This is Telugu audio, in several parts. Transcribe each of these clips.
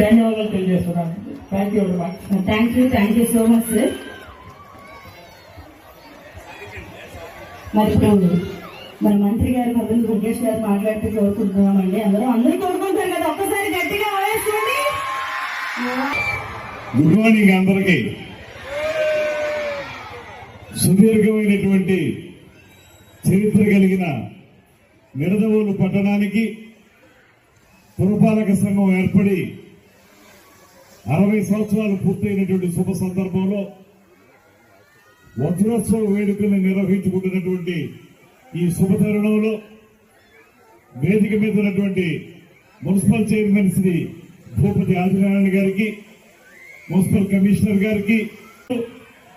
ధన్యవాదాలు తెలియజేస్తున్నాను. Thank you very much thank you thank you so much sir మరి ఇప్పుడు మన మంత్రి గారు మదన్ దుర్గేష్ గారు మాట్లాడితే కోరుకుంటున్నామండి. అందరూ అందరూ కోరుకుంటారు కదా ఒక్కసారి గట్టిగా ఆవేశండి గుడ్ మార్నింగ్ అందరికీ. సుదీర్ఘమైనటువంటి చరిత్ర కలిగిన నిడదవోలు పట్టణానికి పురపాలక సంఘం ఏర్పడి అరవై సంవత్సరాలు పూర్తయినటువంటి శుభ సందర్భంలో వజ్రోత్సవ వేడుకలను నిర్వహించుకుంటున్నటువంటి ఈ శుభ తరుణంలో వేదిక మీద ఉన్నటువంటి మున్సిపల్ చైర్మన్ శ్రీ భూపతి ఆదినారాయణ గారికి మున్సిపల్ కమిషనర్ గారికి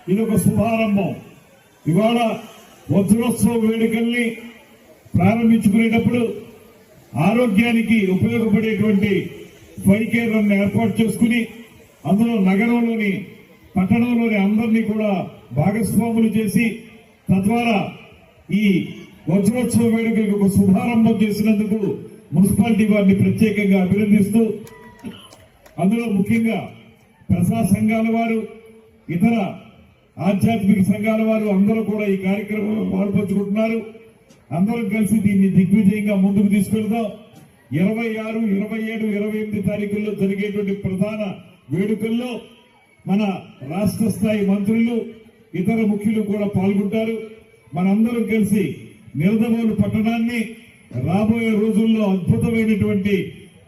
ఇది ఒక శుభారంభం. ఇవాళ వజ్రోత్సవ వేడుకల్ని ప్రారంభించుకునేటప్పుడు ఆరోగ్యానికి ఉపయోగపడేటువంటి ఫైవ్ కేర్ రన్ ఏర్పాటు చేసుకుని అందులో నగరంలోని పట్టణంలోని అందరినీ కూడా భాగస్వాములు చేసి తద్వారా ఈ వజ్రోత్సవ వేడుకలకు ఒక శుభారంభం చేసినందుకు మున్సిపాలిటీ వారిని ప్రత్యేకంగా అభినందిస్తూ అందులో ముఖ్యంగా ప్రజా సంఘాల వారు ఇతర ఆధ్యాత్మిక సంఘాల వారు అందరూ కూడా ఈ కార్యక్రమంలో పాల్పంచుకుంటున్నారు. అందరం కలిసి దీన్ని దిగ్విజయంగా ముందుకు తీసుకెళ్దాం. ఇరవై ఆరు ఇరవై ఏడు ఇరవై ఎనిమిది తారీఖుల్లో జరిగేటువంటి ప్రధాన వేడుకల్లో మన రాష్ట్ర స్థాయి మంత్రులు ఇతర ముఖ్యులు కూడా పాల్గొంటారు. మనందరం కలిసి నిరదవోలు పట్టణాన్ని రాబోయే రోజుల్లో అద్భుతమైనటువంటి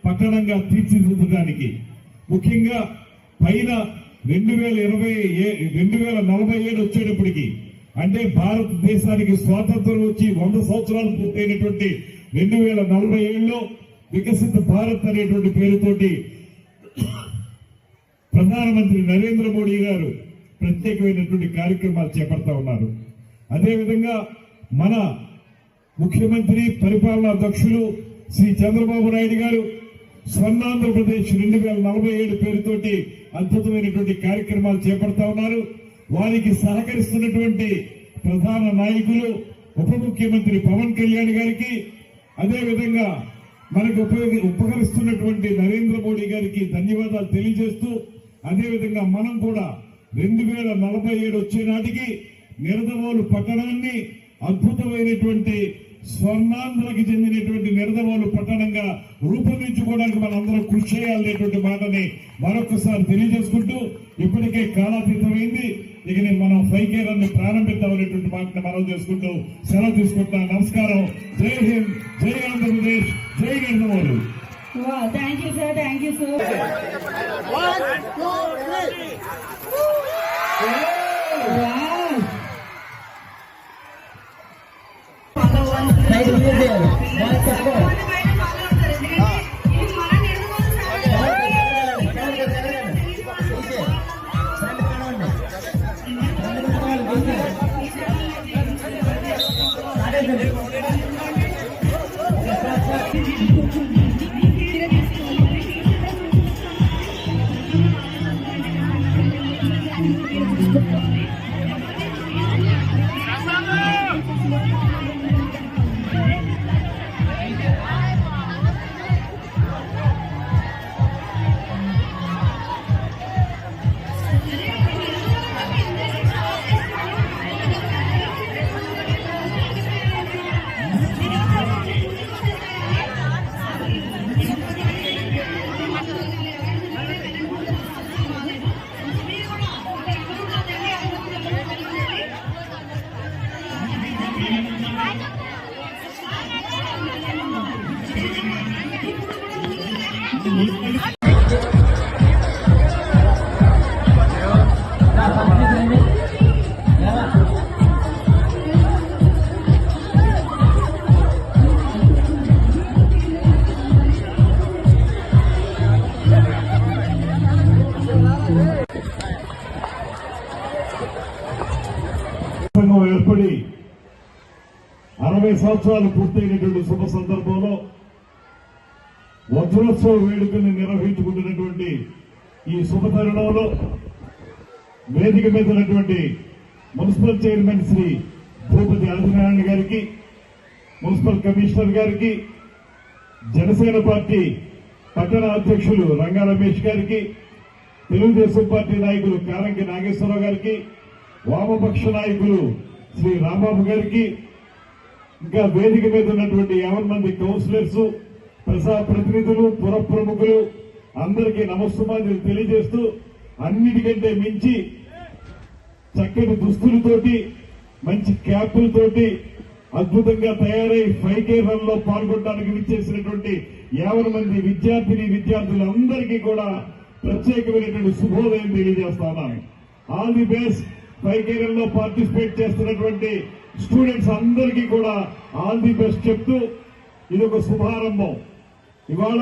పట్టణంగా తీర్చిదిద్దడానికి. ముఖ్యంగా పైన రెండు వేల ఇరవై రెండు వేల నలభై ఏడు వచ్చేటప్పటికి అంటే భారతదేశానికి స్వాతంత్రం వచ్చి వంద సంవత్సరాలు పూర్తయినటువంటి రెండు వేల నలభై ఏడులో వికసిత భారత్ అనేటువంటి పేరుతోటి ప్రధానమంత్రి నరేంద్ర మోడీ గారు ప్రత్యేకమైనటువంటి కార్యక్రమాలు చేపడతా ఉన్నారు. అదేవిధంగా మన ముఖ్యమంత్రి పరిపాలనా అధ్యక్షులు శ్రీ చంద్రబాబు నాయుడు గారు స్వర్ణాంధ్రప్రదేశ్ రెండు వేల నలభై ఏడు పేరుతోటి అద్భుతమైనటువంటి కార్యక్రమాలు చేపడతా ఉన్నారు. వారికి సహకరిస్తున్నటువంటి ప్రధాన నాయకులు ఉప ముఖ్యమంత్రి పవన్ కళ్యాణ్ గారికి అదేవిధంగా మనకు ఉపయోగ ఉపకరిస్తున్నటువంటి నరేంద్ర మోడీ గారికి ధన్యవాదాలు తెలియజేస్తూ అదేవిధంగా మనం కూడా రెండు వేల నలభై ఏడు వచ్చే నాటికి నిరదవోలు పట్టణాన్ని అద్భుతమైనటువంటి స్వర్ణాంధ్రకి చెందినటువంటి నిరదవోలు పట్టణంగా రూపొందించుకోవడానికి మనందరం కృషి చేయాలనేటువంటి మాటని మరొకసారి తెలియజేసుకుంటూ ఇప్పటికే కాలాతీతమైంది. ఇక నేను మనం ఫైవ్ కేర్ అన్ని ప్రారంభిద్దామనేటువంటి మాటని మనం చేసుకుంటూ సెలవు తీసుకుంటున్నాం. నమస్కారం. జై హింద్ జై ఆంధ్రప్రదేశ్ జై Nidadavolu. Thank you sir thank you so సంఘం ఏర్పడి అరవై సంవత్సరాలు పూర్తయినటువంటి శుభ సందర్భంలో వజ్రోత్సవ వేడుకల్ని నిర్వహించుకుంటున్నటువంటి ఈ శుభ తరుణంలో వేదిక మీద ఉన్నటువంటి మున్సిపల్ చైర్మన్ శ్రీ భూపతి ఆదినారాయణ గారికి మున్సిపల్ కమిషనర్ గారికి జనసేన పార్టీ పట్టణ అధ్యక్షులు రంగా రమేష్ గారికి తెలుగుదేశం పార్టీ నాయకులు కారంకి నాగేశ్వరరావు గారికి వామపక్ష నాయకులు శ్రీ రాంబాబు గారికి ఇంకా వేదిక మీద ఉన్నటువంటి యావన్ మంది కౌన్సిలర్స్ ప్రజా ప్రతినిధులు పుర ప్రముఖులు అందరికీ నమస్సుమాన్యులు తెలియజేస్తూ అన్నిటికంటే మించి చక్కటి దుస్తులతోటి మంచి క్యాపులతోటి అద్భుతంగా తయారై ఫైవ్ కే రన్లో పాల్గొనడానికి విచ్చేసినటువంటి యాభై మంది విద్యార్థిని విద్యార్థులందరికీ కూడా ప్రత్యేకమైనటువంటి శుభోదయం తెలియజేస్తాను all the best five K రన్లో పార్టిసిపేట్ చేస్తున్నటువంటి స్టూడెంట్స్ అందరికీ కూడా ఆల్ ది బెస్ట్ చెప్తూ ఇది ఒక శుభారంభం. ఇవాళ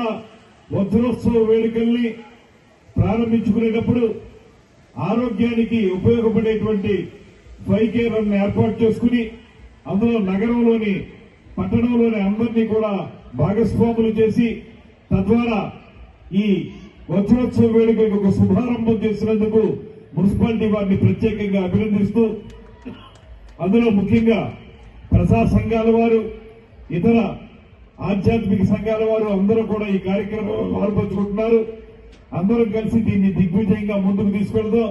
వజ్రోత్సవ వేడుకల్ని ప్రారంభించుకునేటప్పుడు ఆరోగ్యానికి ఉపయోగపడేటువంటి ఫైవ్ కే రన్ ఏర్పాటు చేసుకుని అందులో నగరంలోని పట్టణంలోని అందరినీ కూడా భాగస్వాములు చేసి తద్వారా ఈ వజ్రోత్సవ వేడుకకు ఒక శుభారంభం చేసినందుకు మున్సిపాలిటీ వారిని ప్రత్యేకంగా అభినందిస్తూ అందులో ముఖ్యంగా ప్రజా సంఘాల వారు ఇతర ఆధ్యాత్మిక సంఘాల వారు అందరూ కూడా ఈ కార్యక్రమంలో పాల్పంచుకుంటున్నారు. అందరం కలిసి దీన్ని దిగ్విజయంగా ముందుకు తీసుకెళ్తాం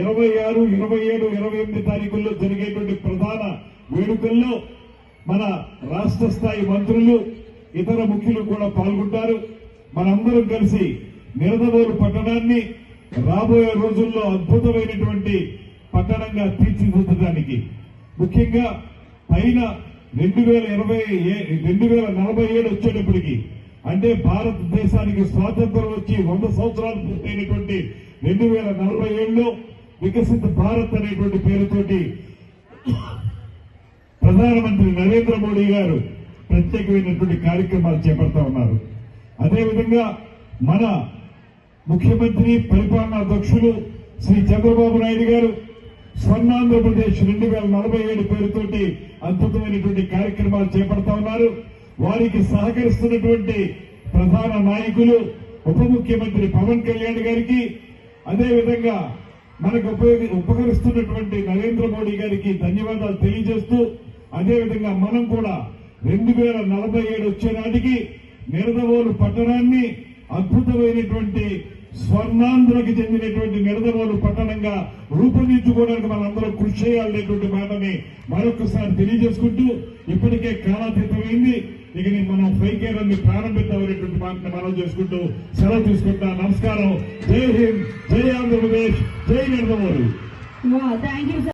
ఇరవై ఆరు ఇరవై ఏడు ఇరవై ఎనిమిది తారీఖుల్లో జరిగేటువంటి ప్రధాన వేడుకల్లో మన రాష్ట్ర స్థాయి మంత్రులు ఇతర ముఖ్యులు కూడా పాల్గొంటారు. మనందరం కలిసి నిరదవోలు పట్టణాన్ని రాబోయే రోజుల్లో అద్భుతమైనటువంటి పట్టణంగా తీర్చిదిద్దడానికి. ముఖ్యంగా పైన రెండు వేల ఇరవై రెండు వేల నలభై ఏడు వచ్చేటప్పటికి అంటే భారతదేశానికి స్వాతంత్రం వచ్చి వంద సంవత్సరాలు పూర్తయినటువంటి రెండు వేల నలభై ఏడులో వికసిత భారత్ అనేటువంటి పేరుతోటి ప్రధానమంత్రి నరేంద్ర మోడీ గారు ప్రత్యేకమైనటువంటి కార్యక్రమాలు చేపడతా ఉన్నారు. అదేవిధంగా మన ముఖ్యమంత్రి పరిపాలనా అధ్యక్షులు శ్రీ చంద్రబాబు నాయుడు గారు స్వర్ణాంధ్రప్రదేశ్ రెండు వేల నలభై ఏడు పేరుతోటి అద్భుతమైనటువంటి కార్యక్రమాలు చేపడతా ఉన్నారు. వారికి సహకరిస్తున్నటువంటి ప్రధాన నాయకులు ఉప ముఖ్యమంత్రి పవన్ కళ్యాణ్ గారికి అదేవిధంగా మనకు ఉపయోగి ఉపకరిస్తున్నటువంటి నరేంద్ర మోడీ గారికి ధన్యవాదాలు తెలియజేస్తూ అదేవిధంగా మనం కూడా రెండు వేల నలభై ఏడు వచ్చే నాటికి నిరదవోలు పట్టణాన్ని అద్భుతమైనటువంటి స్వర్ణాంధ్రకి చెందినటువంటి నిడదవోలు పట్టణంగా రూపొందించుకోవడానికి మనందరం కృషి చేయాలనేటువంటి మాటని మరొకసారి తెలియజేసుకుంటూ ఇప్పటికే కాలాతీతమైంది. ఇక ని- మనం ఫైకేరాన్ని ప్రారంభిద్దామనేటువంటి మాటని మనం చేసుకుంటూ సెలవు తీసుకుంటా. నమస్కారం. జై హింద్. జై ఆంధ్రప్రదేశ్. జై నిడదవోలు థ్యాంక్ యూ